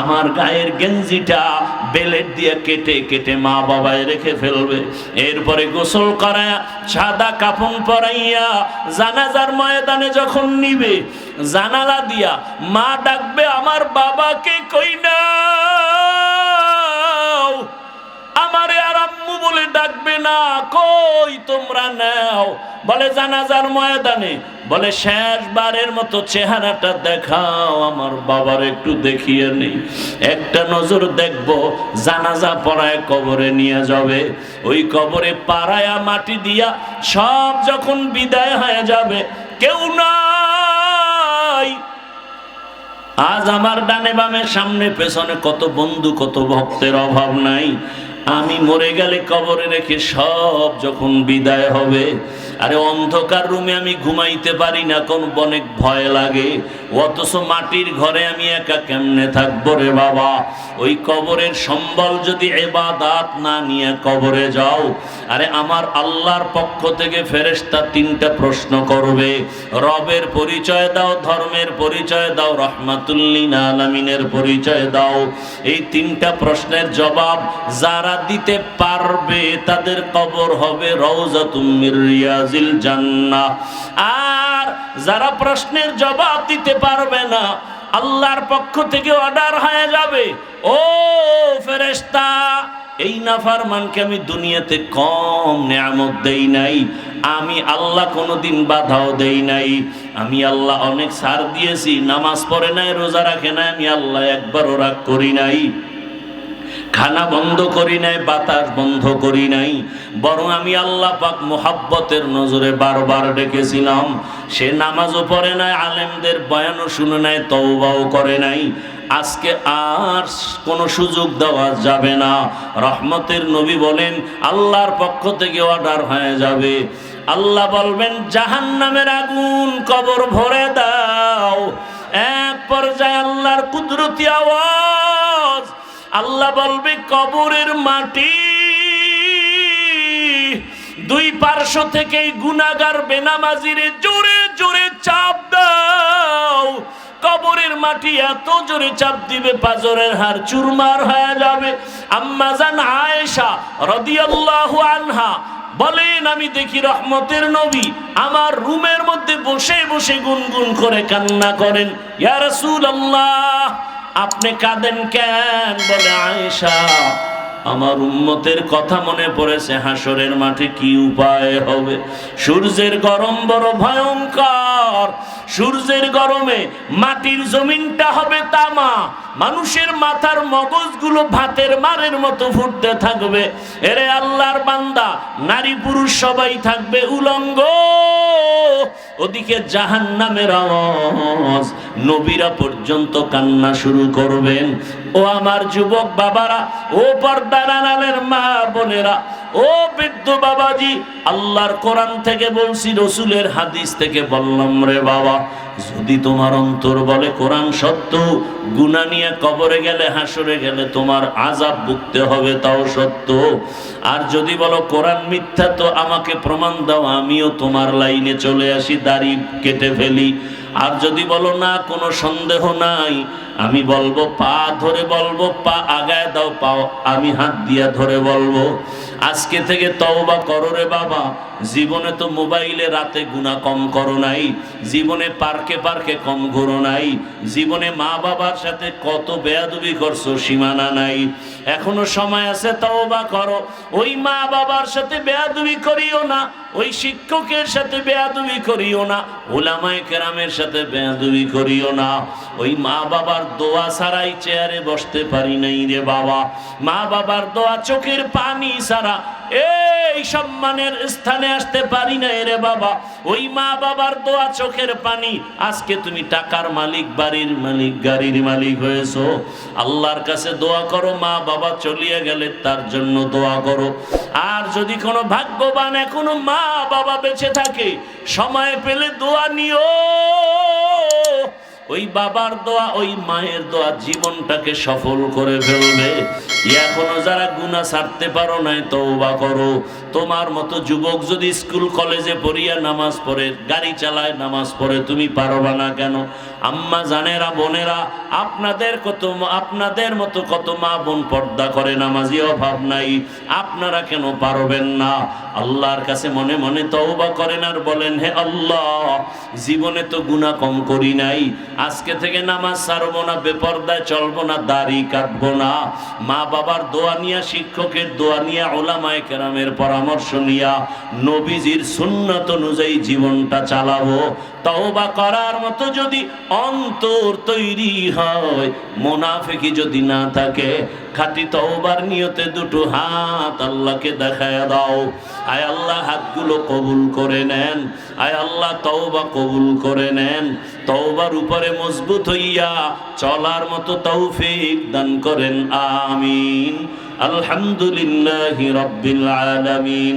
আমার গায়ের গেঞ্জিটা বেলেট দিয়ে কেটে কেটে মা বাবায় রেখে ফেলবে। এরপরে গোসল করায়া সাদা কাফন পরাইয়া জানাজার ময়দানে যখন নিবে, জানালা দিয়া মা ডাকবে, আমার বাবাকে কই না আমারে আর আম্মু বলে ডাকবে না, কই তোমরা নাও? বলে জানাজার ময়দানে, বলে শেষবারের মতো চেহারাটা দেখাও, আমার বাবার একটু দেখিয়ে নেই। একটা নজর দেখব, জানাজা পড়ায় কবরে নিয়ে যাবে। ওই কবরে পাড়ায়া মাটি দিয়া সব যখন বিদায় হয়ে যাবে, কেউ নাই। আজ আমার ডানে বামে সামনে পেছনে কত বন্ধু, কত ভক্তের অভাব নাই। আমি মরে গেলে কবরে রেখে সব যখন বিদায় হবে, আরে অন্ধকার রুমে আমি ঘুমাইতে পারি না, কোন অনেক ভয় লাগে। অথচ মাটির ঘরে আমি একা কেমনে থাকব রে বাবা? ওই কবরের সম্বল যদি এবাদাত না নিয়ে কবরে যাও, আরে আমার আল্লাহর পক্ষ থেকে ফেরেশতা তিনটা প্রশ্ন করবে। রবের পরিচয় দাও, ধর্মের পরিচয় দাও রহমাতুল্লিন পরিচয় দাও। এই তিনটা প্রশ্নের জবাব যারা দিতে পারবে তাদের কবর হবে রওজাতুম মির রিয়াজিল জান্না আর যারা প্রশ্নের জবাব দিতে পারবে না। আল্লাহর পক্ষ থেকে অর্ডার হয়ে যাবে। ও ফেরেস্তা এই নাফারমানকে আমি দুনিয়াতে কম নেয়ামত দেই নাই। আমি আল্লাহ কোনোদিন বাধাও দেই নাই। আমি আল্লাহ অনেক সার দিয়েছি, নামাজ পড়ে নাই, রোজা রাখে নাই, আমি আল্লাহ একবারও রাগ করি নাই। খানা বন্ধ করি নাই, বাতাস বন্ধ করি নাই। বরং আমি আল্লাহ পাক মোহাব্বতের নজরে বারবার ডেকেছিলাম। সে নামাজও পড়ে নাই, আলেমদের বয়ানও শুনে নাই, তওবাও করে নাই। আজকে আর কোনো সুযোগ দেওয়া যাবে না। রহমতের নবী বলেন, আল্লাহর পক্ষ থেকে অর্ডার হয়ে যাবে। আল্লাহ বলবেন জাহান নামের আগুন কবর ভরে দাও। এক পর্যায়ে আল্লাহর কুদরতি আওয়াজ আল্লাহ বলবে, কবরের মাটি দুই পার্শ্ব থেকে গুনাগার বেনামাজিরে জোরে জোরে চাপ দাও। কবরের মাটি এত জোরে চাপ দিবে, পাজরের হার চুরমার হয়ে যাবে। আম্মাজান আয়েশা রাদিয়াল্লাহু আনহা বলেন, আমি দেখি রহমতের নবী আমার রুমের মধ্যে বসে বসে গুনগুন করে কান্না করেন। ইয়া রাসূলুল্লাহ আপনি কাঁদেন কেন? বলে আয়েশা, আমার উম্মতের কথা মনে পড়েছে, হাসরের মাঠে কি উপায় হবে? সূর্যের গরম বড় ভয়ঙ্কর। সূর্যের গরমে মাটির জমিনটা হবে তামা। মানুষের মাথার মগজগুলো ভাতের মারের মতো ফুটতে থাকবে। এরে আল্লাহর বান্দা, নারী পুরুষ সবাই থাকবে উলঙ্গ। ওদিকে জাহান নামের আওয়াজ, নবীরা পর্যন্ত কান্না শুরু করবেন। ও আমার যুবক বাবারা, ও পর্দার আড়ালের মা বোনেরা ও বৃদ্ধ বাবাজি, আল্লাহর কোরআন থেকে বলছি, রসুলের হাদিস থেকে বললাম, রে বাবা, যদি তোমার অন্তর বলে কোরআন সত্য গুনা নিয়ে কবরে গেলে হাসরে গেলে তোমার আজাব ভুগতে হবে, তাও সত্য। আর যদি বলো কোরআন মিথ্যা, তো আমাকে প্রমাণ দাও, আমিও তোমার লাইনে চলে আসি, দাড়ি কেটে ফেলি। আর যদি বলো, না, কোনো সন্দেহ নাই, আমি বলব, পা ধরে বলব, পা আগায় দাও, পাও, আমি হাত দিয়া ধরে বলব। আজকে থেকে তওবা করো রে বাবা। জীবনে তো মোবাইলে রাতে গুণা কম করো নাই, জীবনে পার্কে পার্কে কম ঘোরো নাই, জীবনে মা বাবার সাথে কত বেয়াদুবি করছ সীমানা নাই। এখনও সময় আছে, তওবা করো। ওই মা বাবার সাথে বেয়াদুবি করিও না, ওই শিক্ষকের সাথে বেয়াদুবি করিও না, ওলামায়ে কেরামের সাথে বেয়াদুবি করিও না। ওই মা বাবার দোয়া ছাড়াই চেয়ারে বসতে পারি নাই রে বাবা। মা বাবার দোয়া চোখের পানি ছাড়া এই সম্মানের স্থানে আসতে পারি না রে বাবা। ওই মা বাবার দোয়া চোখের পানি। আজকে তুমি টাকার মালিক, বাড়ির মালিক, গাড়ির মালিক হয়েছো। আল্লাহর কাছে দোয়া করো, মা বাবা চলিয়ে গেলে তার জন্য দোয়া করো। আর যদি কোনো ভাগ্যবান এখনও মা বাবা বেঁচে থাকে, সময় পেলে দোয়া নিও। ওই বাবার দোয়া, ওই মায়ের দোয়া জীবনটাকে সফল করে ফেলবে। এখনও যারা গুণা ছাড়তে পারো নাই, তওবা করো। তোমার মতো যুবক যদি স্কুল, কলেজে পড়িয়া নামাজ পড়ে, গাড়ি চালায় নামাজ পড়ে, তুমি পারবা না কেন? আম্মা, জানেরা, বোনেরা, আপনাদের কত আপনাদের মতো কত মা বোন পর্দা করে, নামাজি অভাব নাই। আপনারা কেন পারবেন না? আল্লাহর কাছে মনে মনে তওবা করেন আর বলেন, হে আল্লাহ, জীবনে তো গুনাহ কম করি নাই। আজকে থেকে নামাজ ছাড়বো না, বেপর্দায় চলবো না, দাড়ি কাটবো না। মা বাবার দোয়া নিয়া, শিক্ষকের দোয়া নিয়া, ওলামায় কেরামের পরামর্শ নিয়া, নবীজির সুন্নত অনুযায়ী জীবনটা চালাবো। তওবা করার মতো যদি অন্তর তৈরি হয়, মোনাফেকি যদি না থাকে খাটি তওবার নিয়তে দুটো হাত আল্লাহকে দেখায় দাও। আয় আল্লাহ, হাতগুলো কবুল করে নেন। আয় আল্লাহ, তওবা কবুল করে নেন। তওবার উপরে মজবুত হইয়া চলার মতো তৌফিক দান করেন, আমিন। আলহামদুলিল্লাহি রাব্বিল আলামিন।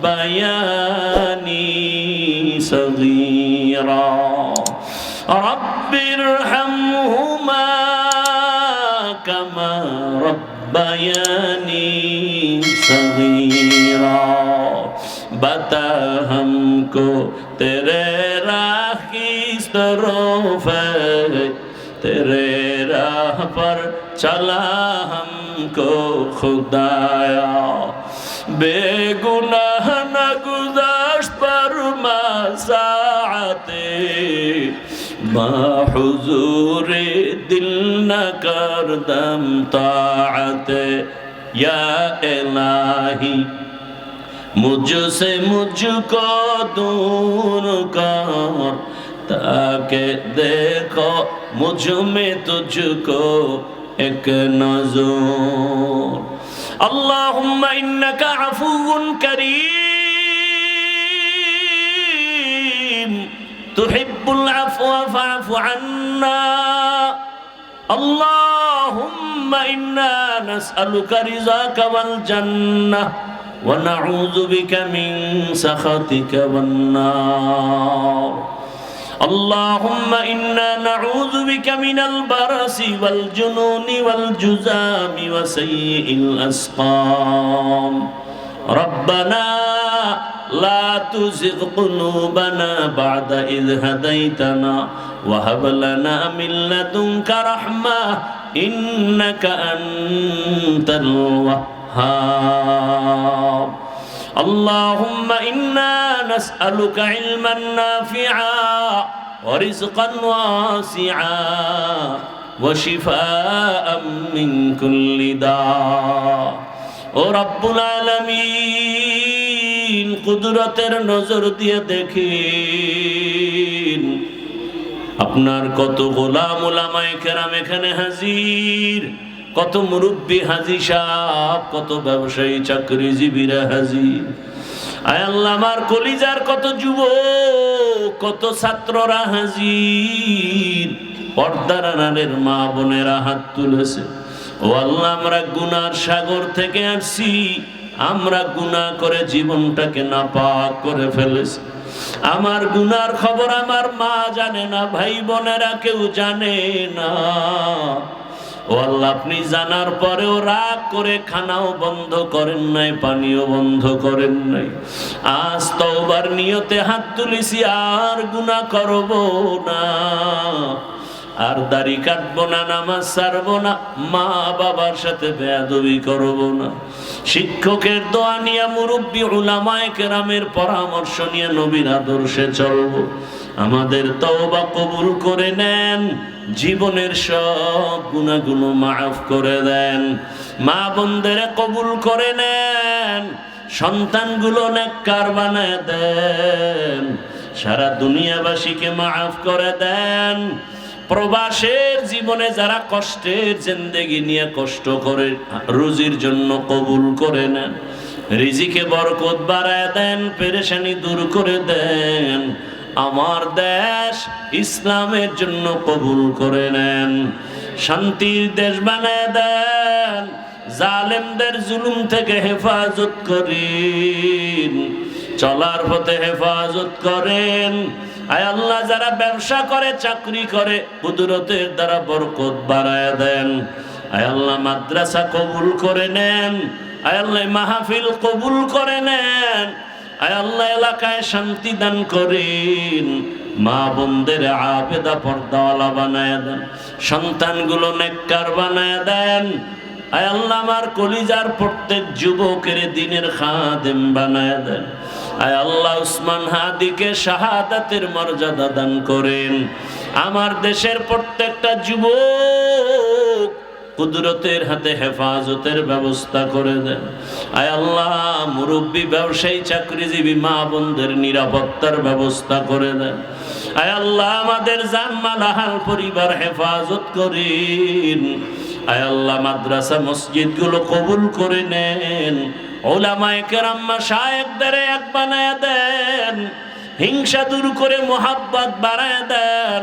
ربياني صغيرا رب ارحمهما كما ربياني صغيرا بتا ہم کو تیرے راہ کی طرف ہے تیرے راہ پر چلا ہم کو خدایا বেগুনাহ না গুজাস পরমা সাআতে, মা হুজুরে দিল না করদম তাআতে। ইয়া এলাহি, মুঝসে মুঝকো দূর কর, তাকে দেখো মুঝ মে তুঝকো এক নজর। اللهم إنك عفو كريم تحب العفو فاعف عنا اللهم إنا نسألك رزاك والجنة ونعوذ بك من سخطك والنار اللهم إنا نعوذ بك من البرس والجنون والجزام وسيء الأسقام ربنا لا تزغ قلوبنا بعد إذ هديتنا وهب لنا من لدنك رحمة إنك أنت الوهاب اللهم إنا نسألك علما نافعا ورزقا واسعا وشفاء من كل داء ورب العالمين কুদরতের নজর দিয়ে দেখিন আপনার কত গোলাম ওলামায় কেরাম এখানে হাজির কত মুরব্বী হাজি সাহ কত ব্যবসায়ী চাকরিজীবীরা হাজির আয় আল্লাহ, আমার কলিজার কত যুব কত ছাত্ররা হাজির পর্দার আড়ালের মা বোনেরা হাত তুলেছে। ও আল্লাহ, আমরা গুনার সাগর থেকে আসছি। আমরা গুনাহ করে জীবনটাকে নাপাক করে ফেলেছি। আমার গুনার খবর আমার মা জানে না, ভাই বোনেরা কেউ জানে না। ও আল্লাহ, আপনি জানার পরেও রাগ করে খানাও বন্ধ করেন নাই, পানিও বন্ধ করেন নাই। আজ তওবার নিয়তে হাত তুলিছি, আর গুণা করব না। আর দাড়ি কাটবো না, নামাজ ছাড়বো না, মা বাবার সাথে বেয়াদবি করব না। শিক্ষকের দোয়া নিয়ে মুরব্বী উলামায় কেরামের পরামর্শ নিয়ে নবীর আদর্শে চলবো। আমাদের তওবা কবুল করে নেন। জীবনের সব গুণাগুলো মাফ করে দেন। মা বোনদের কবুল করে নেন। সন্তানগুলো নেককার বানায় দেন। সারা দুনিয়াবাসীকে মাফ করে দেন। প্রবাসের জীবনে যারা কষ্টের জিন্দেগি নিয়ে কষ্ট করে, রুজির জন্য কবুল করে নেন। রিজিকে বরকত বাড়ায় দেন, পেরেশানি দূর করে দেন। আমার দেশ ইসলামের জন্য কবুল করে নেন। শান্তির দেশ বানায় দেন। জালেমদের জুলুম থেকে হেফাজত করেন। চলার পথে হেফাজত করেন। আয় আল্লাহ, যারা ব্যবসা করে, চাকরি করে, কুদরতের দ্বারা বরকত বাড়ায় দেন। আয় আল্লাহ, মাদ্রাসা কবুল করে নেন। আয় আল্লাহ, মাহফিল কবুল করে নেন। আয় আল্লাহ এলাকায় শান্তি দান করেন। মা বোনদের আবেদা পর্দাওয়ালা বানায় দেন। সন্তানগুলো নেককার বানায় দেন। আয় আল্লাহ আমার কলিজার প্রত্যেক যুবকের দিনের খাদেম বানায় দেন। আয় আল্লাহ উসমান হাদিকে শাহাদাতের মর্যাদা দান করেন। আমার দেশের প্রত্যেকটা যুবক কুদরতের হাতে হেফাজতের ব্যবস্থা করে দেন। আয় আল্লাহ, মুরব্বী, ব্যবসায়ী, চাকরিজীবী, মা বোনদের নিরাপত্তার ব্যবস্থা করে দেন। আয় আল্লাহ, আমাদের জানমাল, আহাল পরিবার হেফাজত করেন। আয় আল্লাহ, মাদ্রাসা, মসজিদগুলো কবুল করে নেন। ওলামায়ে কেরাম্মা শায়েকদের এক বানায় দেন। হিংসা দূর করে মোহাব্বত বাড়ায় দেন।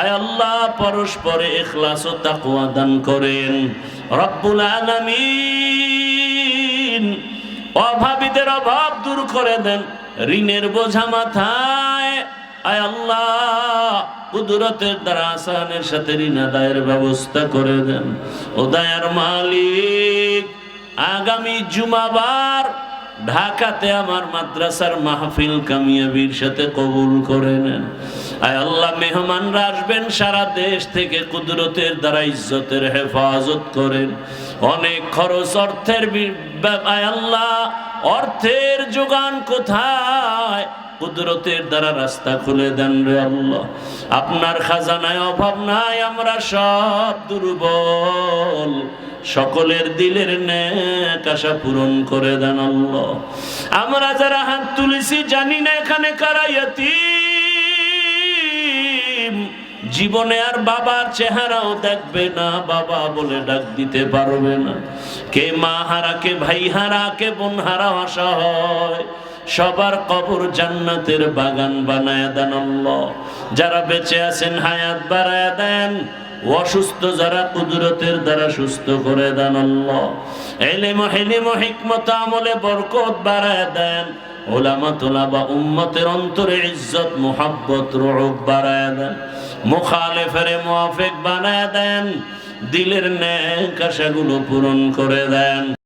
আয় আল্লাহ, পরস্পরে ইখলাস ও তাকওয়া দান করেন। রব্বুল আলামিন অভাবীদের অভাব দূর করে দেন ঋণের বোঝা মাথায়। আয় আল্লাহ, কুদরতের দ্বারা আসানের সাথে ঋণ আদায়ের ব্যবস্থা করে দেন। ও দয়ার মালিক, আগামী জুমাবার ঢাকাতে আমার মাদ্রাসার মাহফিল কামিয়াবির সাথে কবুল করে নেন। আল্লাহ, মেহমানরা আসবেন সারা দেশ থেকে কুদরতের দ্বারা ইজ্জতের হেফাজত করেন। অনেক খরচ অর্থের আল্লাহ, অর্থের যোগান কোথায়? কুদরতের দ্বারা রাস্তা খুলে দেন রে আল্লাহ। আপনার খাজানায় অভাব নাই, আমরা সব দুর্বল। সকলের দিলের আশা পূরণ করে দেন আল্লাহ। আমরা যারা হাত তুলেছি, জানি না এখানে কারাইয়াতি জীবনে আর বাবার চেহারাও দেখবে না, বাবা বলে ডাক দিতে পারবে না। কে মা হারা, কে ভাই হারা, কে বোন হারা আশা হয় সবার কবর জান্নাতের বাগান বানায় দেন আল্লাহ। যারা বেঁচে আছেন, হায়াত বাড়ায় দেন। অসুস্থ যারা কুদরতের দ্বারা সুস্থ করে দেন আল্লাহ। এলেম, হেলিম, হিকমত, আমলে বরকত বাড়ায় দেন। ওলামা, তোলাবা, উম্মতের অন্তরে ইজ্জত, মোহাব্বত রোগ বাড়ায় দেন। মুখালেফের মুহাফেক বানায় দেন। দিলের ন্যায় কাশাগুলো পূরণ করে দেন।